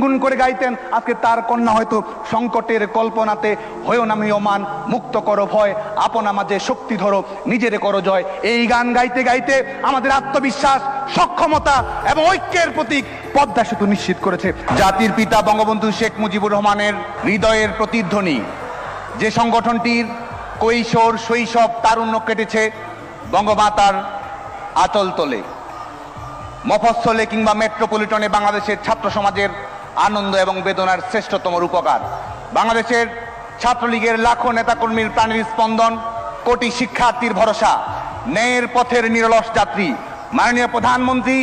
গুনগুন করে গাইতেন। আজকে তার কন্যা হয়তো সংকটের কল্পনাতে হয়েও নামিয়মান মুক্ত করো ভয়, আপনা মাঝে শক্তি ধরো, নিজেরে করো জয়। এই গান গাইতে গাইতে আমাদের আত্মবিশ্বাস, সক্ষমতা এবং ঐক্যের প্রতীক পদ্মা সেতু নিশ্চিত করেছে। জাতির পিতা বঙ্গবন্ধু শেখ মুজিবুর রহমানের হৃদয়ের প্রতিধ্বনি। যে সংগঠনটির কৈশোর, শৈশব, তারুণ্য কেটেছে বঙ্গমাতার আচল তলে। মফস্বলে কিংবা মেট্রোপলিটনে বাংলাদেশের ছাত্র সমাজের আনন্দ এবং বেদনার শ্রেষ্ঠতম রূপকার। বাংলাদেশের ছাত্রলীগের লাখো নেতাকর্মীর প্রাণীর স্পন্দন, কোটি শিক্ষার্থীর ভরসা, ন্যায়ের পথের নিরলস যাত্রী। মাননীয় প্রধানমন্ত্রী,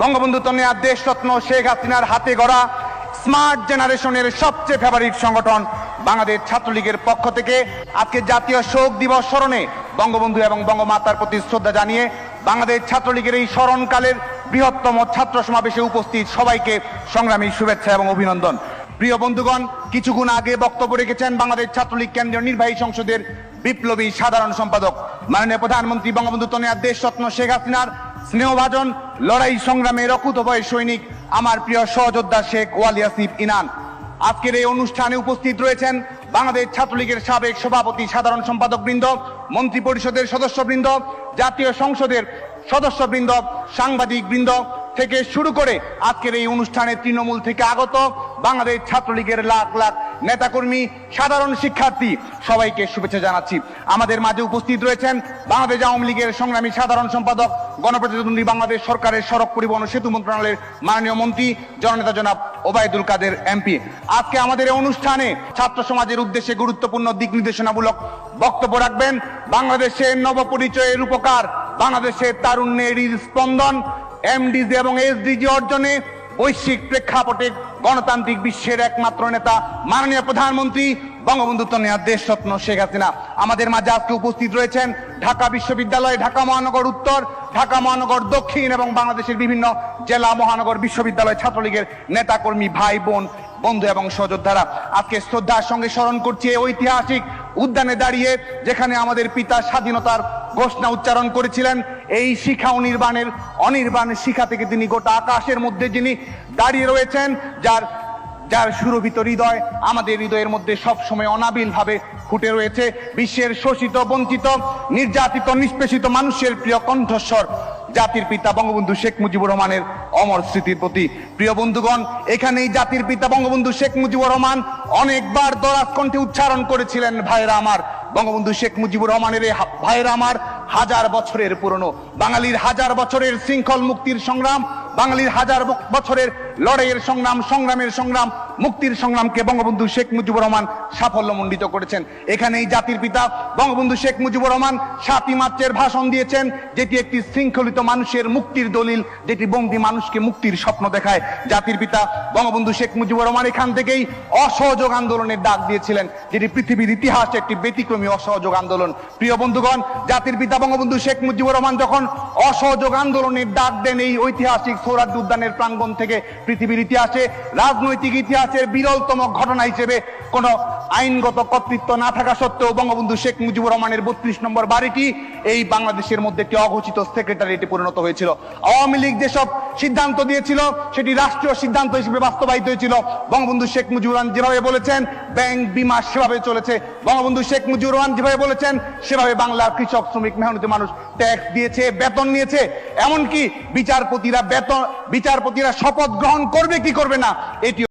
বঙ্গবন্ধু তনিয়া দেশরত্ন শেখ হাসিনার হাতে গড়া স্মার্ট জেনারেশনের সবচেয়ে ফেভারিট সংগঠন বাংলাদেশ ছাত্রলীগের পক্ষ থেকে আজকে জাতীয় শোক দিবস স্মরণে বঙ্গবন্ধু এবং বঙ্গমাতার প্রতি শ্রদ্ধা জানিয়ে বাংলাদেশ ছাত্রলীগের এই স্মরণকালের বৃহত্তম ছাত্র সমাবেশে উপস্থিত সবাইকে সংগ্রামী শুভেচ্ছা এবং অভিনন্দন। প্রিয় বন্ধুগণ, কিছুক্ষণ আগে বক্তব্য রেখেছেন বাংলাদেশ ছাত্রলীগ কেন্দ্রীয় নির্বাহী সংসদের বিপ্লবী সাধারণ সম্পাদক। মাননীয় প্রধানমন্ত্রী বঙ্গবন্ধু তনিয়া দেশরত্ন শেখ হাসিনার স্নেহভাজন লড়াই সংগ্রামের অকুতভয় সৈনিক আমার প্রিয় সহযোদ্ধা শেখ ওয়ালি আসিফ ইনান। আজকের এই অনুষ্ঠানে উপস্থিত রয়েছেন বাংলাদেশ ছাত্রলীগের সাবেক সভাপতি সাধারণ সম্পাদক বৃন্দ মন্ত্রী পরিষদের সদস্যবৃন্দ, জাতীয় সংসদের সদস্যবৃন্দ, সাংবাদিক বৃন্দ থেকে শুরু করে আজকের এই অনুষ্ঠানে তৃণমূল থেকে আগত বাংলাদেশ ছাত্রলীগের লাখ লাখ নেতাকর্মী, সাধারণ শিক্ষার্থী সবাইকে শুভেচ্ছা জানাচ্ছি। আমাদের মাঝে উপস্থিত রয়েছেন বাংলাদেশ আওয়ামী লীগের সংগ্রামী সাধারণ সম্পাদক, গণপ্রজাতন্ত্রী বাংলাদেশ সরকারের সড়ক পরিবহন সেতু মন্ত্রণালয়ের মাননীয় মন্ত্রী, জননেতা জনাব ওবায়দুল কাদের এমপি। আজকে আমাদের এই অনুষ্ঠানে ছাত্র সমাজের উদ্দেশ্যে গুরুত্বপূর্ণ দিক নির্দেশনামূলক বক্তব্য রাখবেন। বাংলাদেশের নবপরিচয়ের উপকার বাংলাদেশের তারুণ্যের স্পন্দন এমডিজি এবং এসডিজি অর্জনে বৈশ্বিক প্রেক্ষাপটে গণতান্ত্রিক বিশ্বের একমাত্র নেতা, মাননীয় প্রধানমন্ত্রী বঙ্গবন্ধু তনিয়া দেশরত্ন শেখ হাসিনা। আমাদের মাঝে আজকে উপস্থিত রয়েছেন ঢাকা বিশ্ববিদ্যালয়, ঢাকা মহানগর উত্তর, ঢাকা মহানগর দক্ষিণ এবং বাংলাদেশের বিভিন্ন জেলা, মহানগর বিশ্ববিদ্যালয় ছাত্রলীগের নেতাকর্মী ভাই, বোন, বন্ধু এবং সহযোদ্ধারা। আজকে শ্রদ্ধার সঙ্গে স্মরণ করছি ঐতিহাসিক উদ্যানে দাঁড়িয়ে, যেখানে আমাদের পিতা স্বাধীনতার ঘোষণা উচ্চারণ করেছিলেন, এই শিখা অনির্বাণের অনির্বাণ শিখা থেকে তিনি গোটা আকাশের মধ্যে যিনি দাঁড়িয়ে রয়েছেন, যার যার সুরভিত হৃদয় আমাদের হৃদয়ের মধ্যে সব সময় অনাবিল ভাবে ফুটে রয়েছে, বিশ্বের শোষিত, বঞ্চিত, নির্যাতিত, নিষ্পেষিত মানুষের প্রিয় কণ্ঠস্বর, জাতির পিতা বঙ্গবন্ধু শেখ মুজিবুর রহমানের অমর স্মৃতির প্রতি। প্রিয় বন্ধুগণ, এখানেই জাতির পিতা বঙ্গবন্ধু শেখ মুজিবুর রহমান অনেকবার দরাজ কণ্ঠে উচ্চারণ করেছিলেন, ভাইরা আমার। বঙ্গবন্ধু শেখ মুজিবুর রহমানের ভাইয়ের আমার হাজার বছরের পুরনো বাঙালির হাজার বছরের শৃঙ্খল মুক্তির সংগ্রাম বাঙালির হাজার বছরের লড়াইয়ের সংগ্রাম, সংগ্রামের সংগ্রাম, মুক্তির সংগ্রামকে বঙ্গবন্ধু শেখ মুজিবুর রহমান সাফল্যমণ্ডিত করেছেন। এখানেই জাতির পিতা বঙ্গবন্ধু শেখ মুজিবুর রহমান সাতই মার্চের ভাষণ দিয়েছেন, যেটি একটি শৃঙ্খলিত মানুষের মুক্তির দলিল, যেটি বন্দি মানুষকে মুক্তির স্বপ্ন দেখায়। জাতির পিতা বঙ্গবন্ধু শেখ মুজিবুর রহমান এখান থেকেই অসহযোগ আন্দোলনের ডাক দিয়েছিলেন, যেটি পৃথিবীর ইতিহাসে একটি ব্যতিক্রমী অসহযোগ আন্দোলন। প্রিয় বন্ধুগণ, জাতির পিতা বঙ্গবন্ধু শেখ মুজিবুর রহমান যখন অসহযোগ আন্দোলনের ডাক দেন এই ঐতিহাসিক সৌরাজ উদ্যানের প্রাঙ্গণ থেকে পৃথিবীর ইতিহাসে। রাজনৈতিক ইতিহাসের বিরলতম ঘটনা হিসেবে কোনো আইনগত কর্তৃত্ব না থাকা সত্ত্বেও বঙ্গবন্ধু শেখ মুজিবুর রহমানের বত্রিশ নম্বর বাড়িটি এই বাংলাদেশের মধ্যে একটি অঘোষিত সেক্রেটারিয়েটে পরিণত হয়েছিল। আওয়ামী লীগ যেসব সিদ্ধান্ত দিয়েছিল, সেটি রাষ্ট্রীয় সিদ্ধান্ত হিসেবে বাস্তবায়িত হয়েছিল। বঙ্গবন্ধু শেখ মুজিবুর রহমান যেভাবে বলেছেন, ব্যাংক বিমা সেভাবে চলেছে। বঙ্গবন্ধু শেখ মুজিবুর রহমান যেভাবে বলেছেন, সেভাবে বাংলার কৃষক, শ্রমিক, মেহনতি মানুষ ট্যাক্স দিয়েছে, বেতন নিয়েছে। এমনকি বিচারপতিরা বেতন, বিচারপতিরা শপথ গ্রহণ করবে কি করবে না এটি